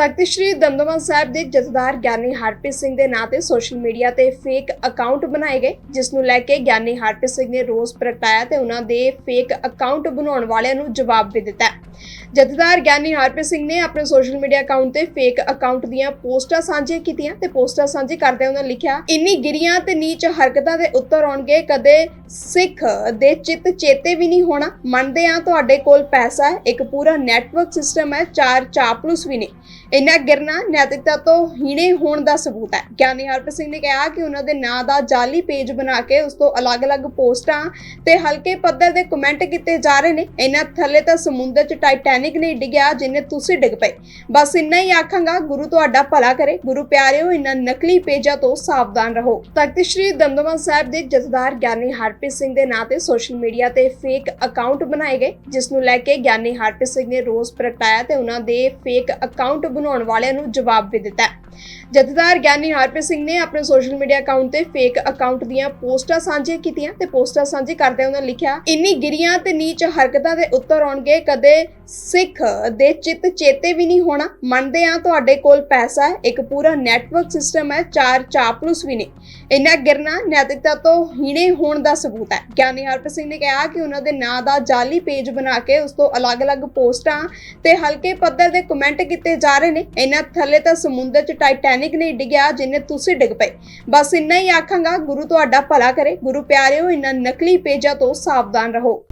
ਤਖਤ ਸ੍ਰੀ ਦਮਦਮਾ ਸਾਹਿਬ ਦੇ ਜਥੇਦਾਰ ਗਿਆਨੀ ਹਰਪ੍ਰੀਤ ਸਿੰਘ ਦੇ ਨਾਂ ਤੇ ਸੋਸ਼ਲ ਮੀਡੀਆ ਤੇ ਫੇਕ ਅਕਾਊਂਟ ਬਣਾਏ ਗਏ ਜਿਸ ਨੂੰ ਲੈ ਕੇ ਗਿਆਨੀ ਹਰਪ੍ਰੀਤ ਸਿੰਘ ਨੇ ਰੋਸ ਪ੍ਰਗਟਾਇਆ ਤੇ ਉਹਨਾਂ ਦੇ ਫੇਕ ਅਕਾਊਂਟ ਬਣਾਉਣ ਵਾਲਿਆਂ ਨੂੰ ਜਵਾਬ ਵੀ ਦਿੱਤਾ। ਜਥੇਦਾਰ ਗਿਆਨੀ ਹਰਪ੍ਰੀਤ ਸਿੰਘ ਨੇ ਆਪਣੇ ਸੋਸ਼ਲ ਮੀਡੀਆ ਅਕਾਊਂਟ ਤੇ ਫੇਕ ਅਕਾਊਂਟ ਦੀਆਂ ਪੋਸਟਾਂ ਸਾਂਝੀਆਂ ਕੀਤੀਆਂ ਤੇ ਪੋਸਟਾਂ ਸਾਂਝੀ ਕਰਦੇ ਉਹਨਾਂ ਲਿਖਿਆ, ਇੰਨੀ ਗਿਰੀਆਂ ਤੇ ਨੀਚ ਹਰਕਤਾਂ ਦੇ ਉੱਤਰ ਆਉਣਗੇ, ਕਦੇ ਸਿੱਖ ਦੇ ਚਿੱਤ ਚੇਤੇ ਵੀ ਨਹੀਂ ਹੋਣਾ, ਮੰਨਦੇ ਆ ਤੁਹਾਡੇ ਕੋਲ ਪੈਸਾ ਹੈ, ਇੱਕ ਪੂਰਾ ਨੈਟਵਰਕ ਸਿਸਟਮ ਹੈ, ਚਾਰ ਚਾਪਲੂਸ ਵੀ ਨੇ। ਇੰਨਾ ਗਿਰਨਾ ਨੈਤਿਕਤਾ ਤੋਂ ਹੀਣੇ ਹੋਣ ਦਾ ਸਬੂਤ ਹੈ। ਗਿਆਨੀ ਹਰਪ੍ਰੀਤ ਸਿੰਘ ਨੇ ਕਿਹਾ ਕਿ ਉਹਨਾਂ ਦੇ ਨਾਂ ਦਾ ਜਾਲੀ ਪੇਜ ਬਣਾ ਕੇ ਉਸ ਤੋਂ ਅਲੱਗ-ਅਲੱਗ ਪੋਸਟਾਂ ਤੇ ਹਲਕੇ ਪੱਧਰ ਦੇ ਕਮੈਂਟ ਕੀਤੇ ਜਾ ਰਹੇ ਨੇ। ਇਹਨਾਂ ਥੱਲੇ ਤਾਂ ਸਮੁੰਦਰ 'ਚ ਟਾਈਟੈਨਿਕ ਨਹੀਂ ਡਿੱਗਿਆ ਜਿੰਨੇ ਤੁਸੀਂ ਡਿੱਗ ਪਏ। ਬਸ ਇੰਨਾ ਹੀ ਆਖਾਂਗਾ, ਗੁਰੂ ਤੁਹਾਡਾ ਭਲਾ ਕਰੇ। ਗੁਰੂ ਪਿਆਰਿਓ ਇਹਨਾਂ ਨਕਲੀ ਪੇਜਾਂ ਤੋਂ ਸਾਵਧਾਨ ਰਹੋ। ਤਖਤ ਸ੍ਰੀ ਦਮਦਮਾ ਸਾਹਿਬ ਦੇ ਜਥੇਦਾਰ ਗਿਆਨੀ ਹਰਪ੍ਰੀਤ ਸਿੰਘ ਦੇ ਨਾਂ ਤੇ ਸੋਸ਼ਲ ਮੀਡੀਆ ਤੇ ਫੇਕ ਅਕਾਊਂਟ ਬਣਾਏ ਗਏ ਜਿਸ ਨੂੰ ਲੈ ਕੇ ਗਿਆਨੀ ਹਰਪ੍ਰੀਤ ਸਿੰਘ ਨੇ ਰੋਸ ਪ੍ਰਗਟਾਇਆ ਤੇ ਉਹਨਾਂ ਦੇ ਫੇਕ ਅਕਾਊਂਟ ਬਣਾਉਣ ਵਾਲਿਆਂ ਨੂੰ ਜਵਾਬ ਵੀ ਦਿੱਤਾ ਜਥੇਦਾਰ ਗਿਆਨੀ ਹਰਪ੍ਰੀਤ ਸਿੰਘ ਨੇ ਆਪਣੇ ਸੋਸ਼ਲ ਮੀਡੀਆ ਅਕਾਊਂਟ ਤੇ ਫੇਕ ਅਕਾਊਂਟ ਦੀਆਂ ਪੋਸਟਾਂ ਸਾਂਝੀਆਂ ਕੀਤੀਆਂ ਤੇ ਪੋਸਟਾਂ ਸਾਂਝੀ ਕਰਦੇ ਉਹਨਾਂ ਲਿਖਿਆ, ਇੰਨੀ ਗਿਰੀਆਂ ਤੇ ਨੀਚ ਹਰਕਤਾਂ ਦੇ ਉੱਤਰ ਆਉਣਗੇ, ਕਦੇ ਸਿੱਖ ਦੇ ਚਿੱਤ ਚੇਤੇ ਵੀ ਨਹੀਂ ਹੋਣਾ। ਮੰਨਦੇ ਆ ਤੁਹਾਡੇ ਕੋਲ ਪੈਸਾ ਹੈ, ਇੱਕ ਪੂਰਾ ਨੈਟਵਰਕ ਸਿਸਟਮ ਹੈ, ਚਾਰ ਚਾਪਲੂਸ ਵੀ ਨੇ। ਇੰਨਾ ਗਿਰਨਾ ਨੈਤਿਕਤਾ ਤੋਂ ਹੀਣੇ ਹੋਣ ਦਾ ਸਬੂਤ ਹੈ। ਗਿਆਨੀ ਹਰਪ੍ਰੀਤ ਸਿੰਘ ਨੇ ਕਿਹਾ ਕਿ ਉਹਨਾਂ ਦੇ ਨਾਂ ਦਾ ਜਾਲੀ ਪੇਜ ਬਣਾ ਕੇ ਉਸ ਤੋਂ ਅਲੱਗ-ਅਲੱਗ ਪੋਸਟਾਂ ਤੇ ਹਲਕੇ ਪੱਧਰ ਦੇ ਕਮੈਂਟ ਕੀਤੇ ਜਾ ਰਹੇ ਨੇ। ਇਹਨਾਂ ਥੱਲੇ ਤਾਂ ਸਮੁੰਦਰ 'ਚ ਟਾਈਟੈਨਿਕ ਨਹੀਂ ਡਿੱਗਿਆ, ਜਿੰਨੇ ਤੁਸੀਂ ਡਿੱਗ ਪਏ। ਬਸ ਇੰਨਾ ਹੀ ਆਖਾਂਗਾ, ਗੁਰੂ ਤੁਹਾਡਾ ਭਲਾ ਕਰੇ, ਗੁਰੂ ਪਿਆਰਿਓ ਇਹਨਾਂ ਨਕਲੀ ਪੇਜਾਂ ਤੋਂ ਸਾਵਧਾਨ ਰਹੋ।